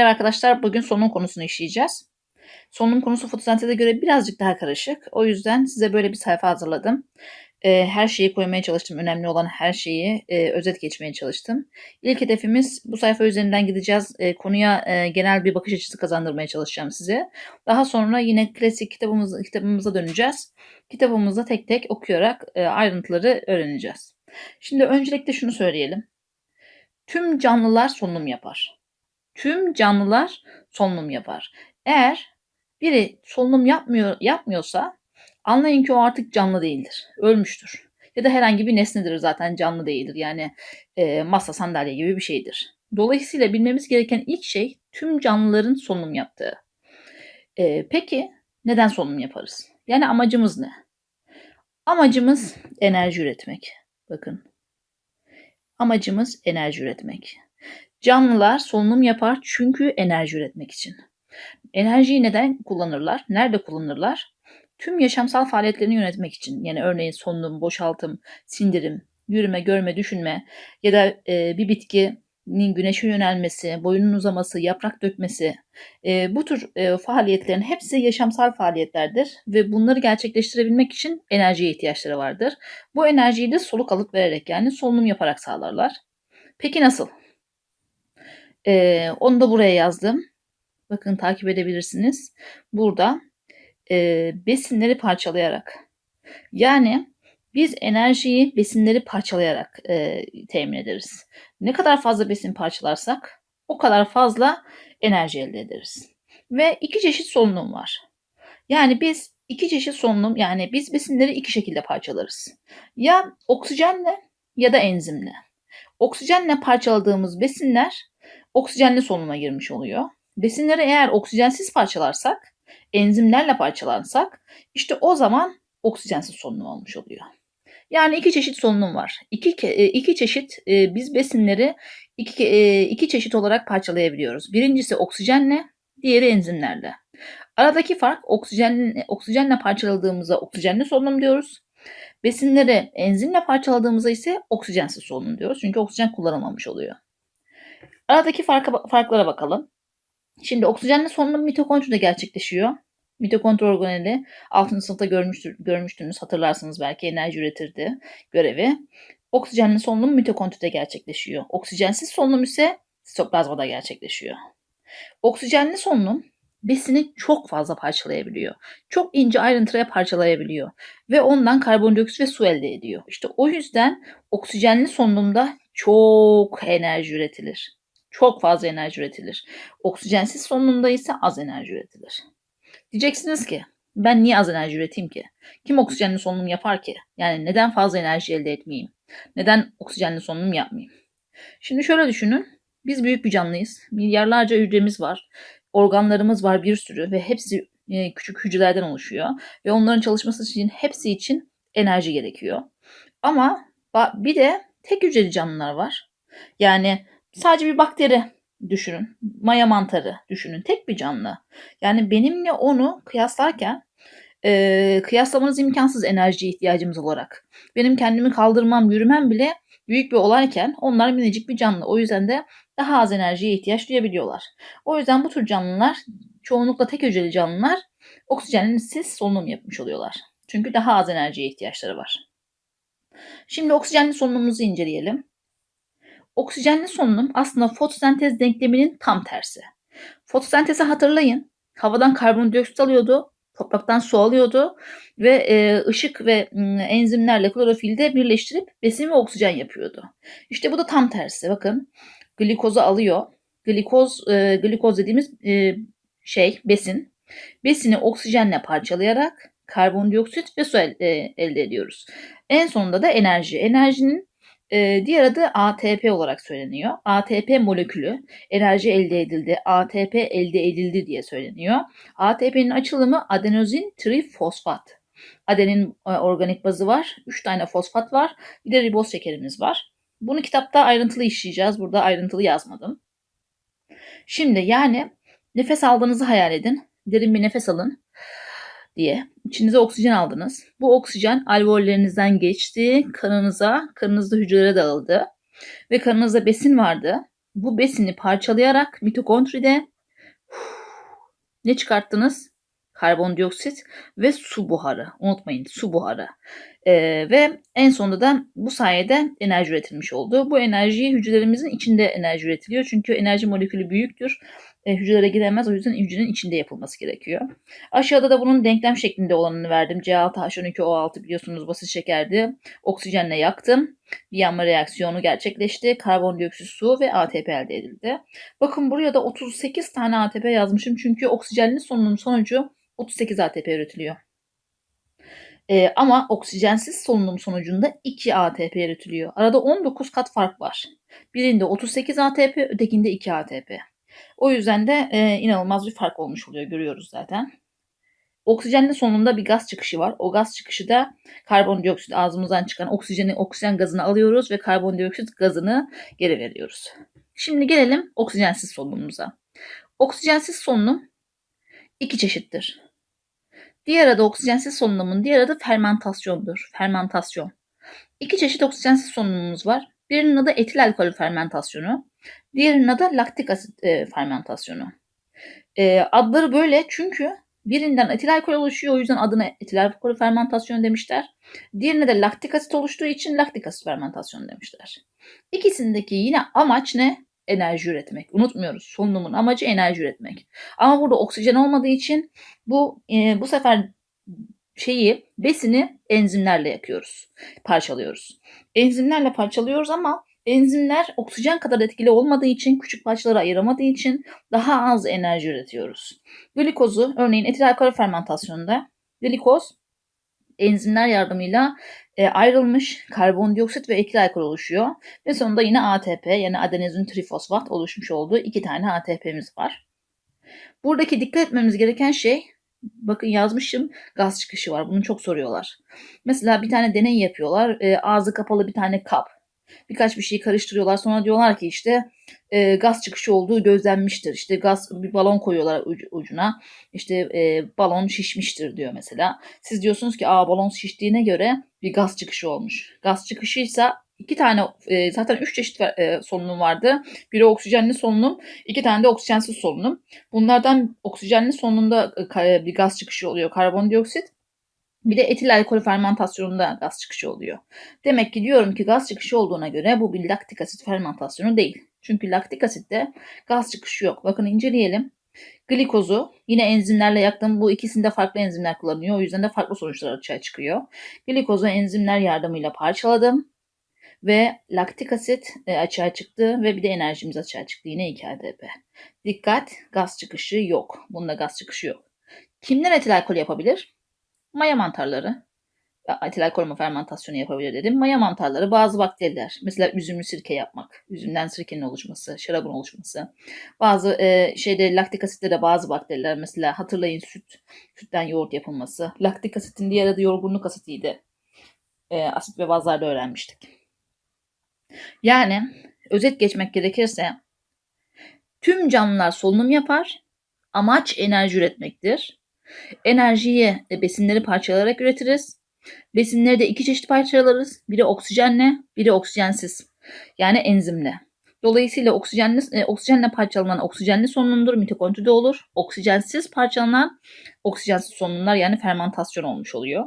Merhaba arkadaşlar, bugün solunum konusunu işleyeceğiz. Solunum konusu fotosenteze göre birazcık daha karışık. O yüzden size böyle bir sayfa hazırladım. Ee, her şeyi koymaya çalıştım. Önemli olan her şeyi e, özet geçmeye çalıştım. İlk hedefimiz bu sayfa üzerinden gideceğiz. E, konuya e, genel bir bakış açısı kazandırmaya çalışacağım size. Daha sonra yine klasik kitabımız, kitabımıza döneceğiz. Kitabımızda tek tek okuyarak e, ayrıntıları öğreneceğiz. Şimdi öncelikle şunu söyleyelim. Tüm canlılar solunum yapar tüm canlılar solunum yapar. Eğer biri solunum yapmıyor yapmıyorsa anlayın ki o artık canlı değildir. Ölmüştür. Ya da herhangi bir nesnedir zaten canlı değildir. Yani e, masa sandalye gibi bir şeydir. Dolayısıyla bilmemiz gereken ilk şey tüm canlıların solunum yaptığı. E, peki neden solunum yaparız? Yani amacımız ne? Amacımız enerji üretmek. Bakın. Amacımız enerji üretmek. Canlılar solunum yapar çünkü enerji üretmek için. Enerjiyi neden kullanırlar? Nerede kullanırlar? Tüm yaşamsal faaliyetlerini yönetmek için. Yani örneğin solunum, boşaltım, sindirim, yürüme, görme, düşünme ya da e, bir bitkinin güneşe yönelmesi, boyunun uzaması, yaprak dökmesi e, bu tür e, faaliyetlerin hepsi yaşamsal faaliyetlerdir ve bunları gerçekleştirebilmek için enerjiye ihtiyaçları vardır. Bu enerjiyi de soluk alıp vererek yani solunum yaparak sağlarlar. Peki nasıl? Ee, onu da buraya yazdım. Bakın takip edebilirsiniz. Burada e, besinleri parçalayarak. Yani biz enerjiyi besinleri parçalayarak e, temin ederiz. Ne kadar fazla besin parçalarsak o kadar fazla enerji elde ederiz. Ve iki çeşit solunum var. Yani biz iki çeşit solunum yani biz besinleri iki şekilde parçalarız. Ya oksijenle ya da enzimle. Oksijenle parçaladığımız besinler oksijenli solunuma girmiş oluyor. Besinleri eğer oksijensiz parçalarsak, enzimlerle parçalarsak işte o zaman oksijensiz solunum olmuş oluyor. Yani iki çeşit solunum var. İki, e, iki çeşit e, biz besinleri iki, e, iki çeşit olarak parçalayabiliyoruz. Birincisi oksijenle, diğeri enzimlerle. Aradaki fark oksijen, oksijenle parçaladığımızda oksijenli solunum diyoruz. Besinleri enzimle parçaladığımızda ise oksijensiz solunum diyoruz. Çünkü oksijen kullanılmamış oluyor. Aradaki farka, farklara bakalım. Şimdi oksijenli solunum mitokondride gerçekleşiyor. Mitokondri organeli 6. sınıfta görmüştür, görmüştünüz hatırlarsınız belki enerji üretirdi görevi. Oksijenli solunum mitokondride gerçekleşiyor. Oksijensiz solunum ise sitoplazmada gerçekleşiyor. Oksijenli solunum besini çok fazla parçalayabiliyor. Çok ince ayrıntıya parçalayabiliyor. Ve ondan karbondioksit ve su elde ediyor. İşte o yüzden oksijenli solunumda çok enerji üretilir çok fazla enerji üretilir. Oksijensiz solunumda ise az enerji üretilir. Diyeceksiniz ki ben niye az enerji üreteyim ki? Kim oksijenli solunum yapar ki? Yani neden fazla enerji elde etmeyeyim? Neden oksijenli solunum yapmayayım? Şimdi şöyle düşünün. Biz büyük bir canlıyız. Milyarlarca hücremiz var. Organlarımız var bir sürü ve hepsi e, küçük hücrelerden oluşuyor. Ve onların çalışması için hepsi için enerji gerekiyor. Ama bir de tek hücreli canlılar var. Yani Sadece bir bakteri düşünün. Maya mantarı düşünün. Tek bir canlı. Yani benimle onu kıyaslarken e, kıyaslamanız imkansız enerji ihtiyacımız olarak. Benim kendimi kaldırmam, yürümem bile büyük bir olayken onlar minicik bir canlı. O yüzden de daha az enerjiye ihtiyaç duyabiliyorlar. O yüzden bu tür canlılar çoğunlukla tek hücreli canlılar oksijensiz solunum yapmış oluyorlar. Çünkü daha az enerjiye ihtiyaçları var. Şimdi oksijenli solunumumuzu inceleyelim. Oksijenli solunum aslında fotosentez denkleminin tam tersi. Fotosentezi hatırlayın. Havadan karbondioksit alıyordu, topraktan su alıyordu ve e, ışık ve enzimlerle klorofilde birleştirip besin ve oksijen yapıyordu. İşte bu da tam tersi. Bakın glikozu alıyor. Glikoz, e, glikoz dediğimiz e, şey besin. Besini oksijenle parçalayarak karbondioksit ve su e, elde ediyoruz. En sonunda da enerji. Enerjinin e, diğer adı ATP olarak söyleniyor. ATP molekülü enerji elde edildi, ATP elde edildi diye söyleniyor. ATP'nin açılımı adenozin trifosfat. Adenin e, organik bazı var, 3 tane fosfat var, bir de riboz şekerimiz var. Bunu kitapta ayrıntılı işleyeceğiz. Burada ayrıntılı yazmadım. Şimdi yani nefes aldığınızı hayal edin. Derin bir nefes alın diye. İçinize oksijen aldınız. Bu oksijen alveollerinizden geçti kanınıza, kanınızda hücrelere dağıldı. Ve kanınızda besin vardı. bu besini parçalayarak mitokondride ne çıkarttınız? Karbondioksit ve su buharı. Unutmayın su buharı. Ee, ve en sonunda da bu sayede enerji üretilmiş oldu. Bu enerji hücrelerimizin içinde enerji üretiliyor. Çünkü enerji molekülü büyüktür e, hücrelere giremez. O yüzden hücrenin içinde yapılması gerekiyor. Aşağıda da bunun denklem şeklinde olanını verdim. C6H12O6 biliyorsunuz basit şekerdi. Oksijenle yaktım. Bir yanma reaksiyonu gerçekleşti. Karbondioksit, su ve ATP elde edildi. Bakın buraya da 38 tane ATP yazmışım. Çünkü oksijenli solunum sonucu 38 ATP üretiliyor. Ee, ama oksijensiz solunum sonucunda 2 ATP üretiliyor. Arada 19 kat fark var. Birinde 38 ATP, ötekinde 2 ATP. O yüzden de e, inanılmaz bir fark olmuş oluyor görüyoruz zaten. Oksijenli sonunda bir gaz çıkışı var. O gaz çıkışı da karbondioksit ağzımızdan çıkan oksijeni, oksijen gazını alıyoruz ve karbondioksit gazını geri veriyoruz. Şimdi gelelim oksijensiz solunumumuza. Oksijensiz solunum iki çeşittir. Diğer adı oksijensiz solunumun diğer adı fermentasyondur. Fermentasyon. İki çeşit oksijensiz solunumumuz var. Birinin adı etil alkol fermentasyonu. Diğerinin adı laktik asit e, fermentasyonu. E, adları böyle çünkü birinden etil alkol oluşuyor o yüzden adına etil alkol fermentasyonu demişler. Diğerine de laktik asit oluştuğu için laktik asit fermentasyonu demişler. İkisindeki yine amaç ne? Enerji üretmek. Unutmuyoruz. Solunumun amacı enerji üretmek. Ama burada oksijen olmadığı için bu e, bu sefer şeyi besini enzimlerle yakıyoruz. Parçalıyoruz. Enzimlerle parçalıyoruz ama Enzimler oksijen kadar etkili olmadığı için, küçük parçalara ayıramadığı için daha az enerji üretiyoruz. Glikozu, örneğin etil alkol fermentasyonunda glikoz enzimler yardımıyla e, ayrılmış karbondioksit ve etil alkol oluşuyor. Ve sonunda yine ATP yani adenozin trifosfat oluşmuş olduğu iki tane ATP'miz var. Buradaki dikkat etmemiz gereken şey bakın yazmışım gaz çıkışı var. Bunu çok soruyorlar. Mesela bir tane deney yapıyorlar. E, ağzı kapalı bir tane kap birkaç bir şeyi karıştırıyorlar. Sonra diyorlar ki işte e, gaz çıkışı olduğu gözlenmiştir. İşte gaz bir balon koyuyorlar ucuna. İşte e, balon şişmiştir diyor mesela. Siz diyorsunuz ki aa balon şiştiğine göre bir gaz çıkışı olmuş. Gaz çıkışıysa iki tane e, zaten üç çeşit e, solunum vardı. Biri oksijenli solunum, iki tane de oksijensiz solunum. Bunlardan oksijenli solunumda e, bir gaz çıkışı oluyor karbondioksit. Bir de etil alkol fermentasyonunda gaz çıkışı oluyor. Demek ki diyorum ki gaz çıkışı olduğuna göre bu bir laktik asit fermentasyonu değil. Çünkü laktik asitte gaz çıkışı yok. Bakın inceleyelim. Glikozu yine enzimlerle yaktım. Bu ikisinde farklı enzimler kullanıyor. O yüzden de farklı sonuçlar açığa çıkıyor. Glikozu enzimler yardımıyla parçaladım. Ve laktik asit e, açığa çıktı ve bir de enerjimiz açığa çıktı. Yine 2 ATP. Dikkat gaz çıkışı yok. Bunda gaz çıkışı yok. Kimler etil alkol yapabilir? Maya mantarları. Etil alkol fermentasyonu yapabilir dedim. Maya mantarları bazı bakteriler. Mesela üzümlü sirke yapmak. Üzümden sirkenin oluşması, şarabın oluşması. Bazı e, şeyde laktik asitte de bazı bakteriler. Mesela hatırlayın süt. Sütten yoğurt yapılması. Laktik asitin diğer adı yorgunluk asitiydi. E, asit ve bazlarda öğrenmiştik. Yani özet geçmek gerekirse tüm canlılar solunum yapar. Amaç enerji üretmektir. Enerjiyi besinleri parçalayarak üretiriz. Besinleri de iki çeşit parçalarız. Biri oksijenle, biri oksijensiz. Yani enzimle. Dolayısıyla oksijenli, e, oksijenle parçalanan oksijenli solunumdur, mitokondride olur. Oksijensiz parçalanan oksijensiz solunumlar yani fermentasyon olmuş oluyor.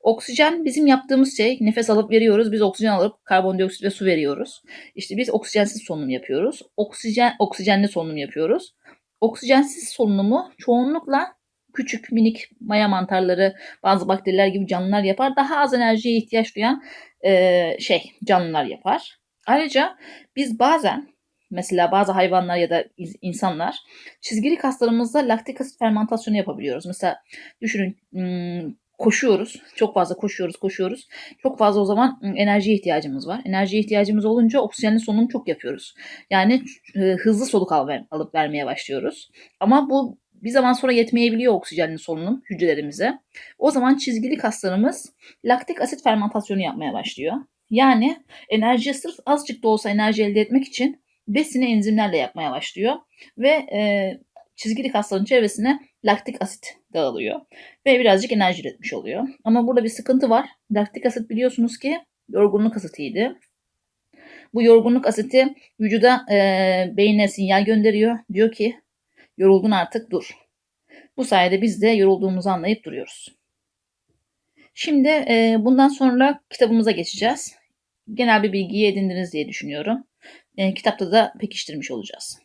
Oksijen bizim yaptığımız şey nefes alıp veriyoruz. Biz oksijen alıp karbondioksit ve su veriyoruz. İşte biz oksijensiz solunum yapıyoruz. Oksijen oksijenli solunum yapıyoruz. Oksijensiz solunumu çoğunlukla küçük minik maya mantarları, bazı bakteriler gibi canlılar yapar. Daha az enerjiye ihtiyaç duyan e, şey canlılar yapar. Ayrıca biz bazen mesela bazı hayvanlar ya da insanlar çizgili kaslarımızda laktik asit fermentasyonu yapabiliyoruz. Mesela düşünün koşuyoruz. Çok fazla koşuyoruz, koşuyoruz. Çok fazla o zaman enerjiye ihtiyacımız var. Enerjiye ihtiyacımız olunca oksijenli solunum çok yapıyoruz. Yani hızlı soluk al, alıp vermeye başlıyoruz. Ama bu bir zaman sonra yetmeyebiliyor oksijenli solunum hücrelerimize. O zaman çizgili kaslarımız laktik asit fermentasyonu yapmaya başlıyor. Yani enerji sırf azıcık da olsa enerji elde etmek için besini enzimlerle yapmaya başlıyor. Ve e, çizgili kasların çevresine laktik asit dağılıyor. Ve birazcık enerji üretmiş oluyor. Ama burada bir sıkıntı var. Laktik asit biliyorsunuz ki yorgunluk asitiydi. Bu yorgunluk asiti vücuda e, beyne sinyal gönderiyor. Diyor ki yoruldun artık dur. Bu sayede biz de yorulduğumuzu anlayıp duruyoruz. Şimdi e, bundan sonra kitabımıza geçeceğiz. Genel bir bilgiyi edindiniz diye düşünüyorum. E, kitapta da pekiştirmiş olacağız.